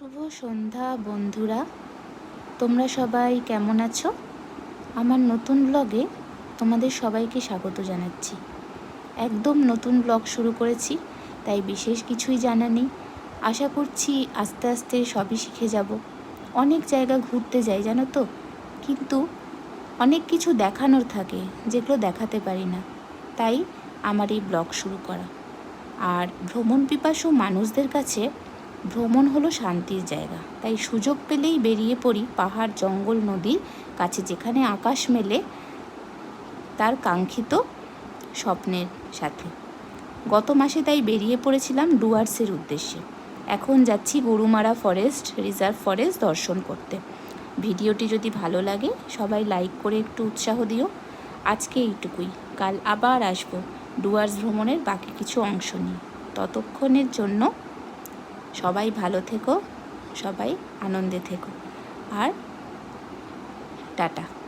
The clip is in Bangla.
শুভ সন্ধ্যা, বন্ধুরা। তোমরা সবাই কেমন আছো? আমার নতুন ব্লগে তোমাদের সবাইকে স্বাগত জানাচ্ছি। একদম নতুন ব্লগ শুরু করেছি, তাই বিশেষ কিছুই জানা নেই। আশা করছি আস্তে আস্তে সবই শিখে যাব। অনেক জায়গা ঘুরতে যাই, জানো তো? কিন্তু অনেক কিছু দেখানোর থাকে, যেগুলো দেখাতে পারি না। তাই আমার এই ব্লগ শুরু করা। আর ভ্রমণ পিপাসু মানুষদের কাছে ভ্রমণ হলো শান্তির জায়গা। তাই সুযোগ পেলেই বেরিয়ে পড়ি পাহাড়, জঙ্গল, নদীর কাছে, যেখানে আকাশ মেলে তার কাঙ্ক্ষিত স্বপ্নের সাথে। গত মাসে তাই বেরিয়ে পড়েছিলাম ডুয়ার্সের উদ্দেশ্যে। এখন যাচ্ছি গরুমারা ফরেস্ট, রিজার্ভ ফরেস্ট দর্শন করতে। ভিডিওটি যদি ভালো লাগে, সবাই লাইক করে একটু উৎসাহ দিও। আজকে এইটুকুই। কাল আবার আসব ডুয়ার্স ভ্রমণের বাকি কিছু অংশ নিয়ে। ততক্ষণের জন্য সবাই ভালো থেকো সবাই আনন্দে থেকো। আর টাটা।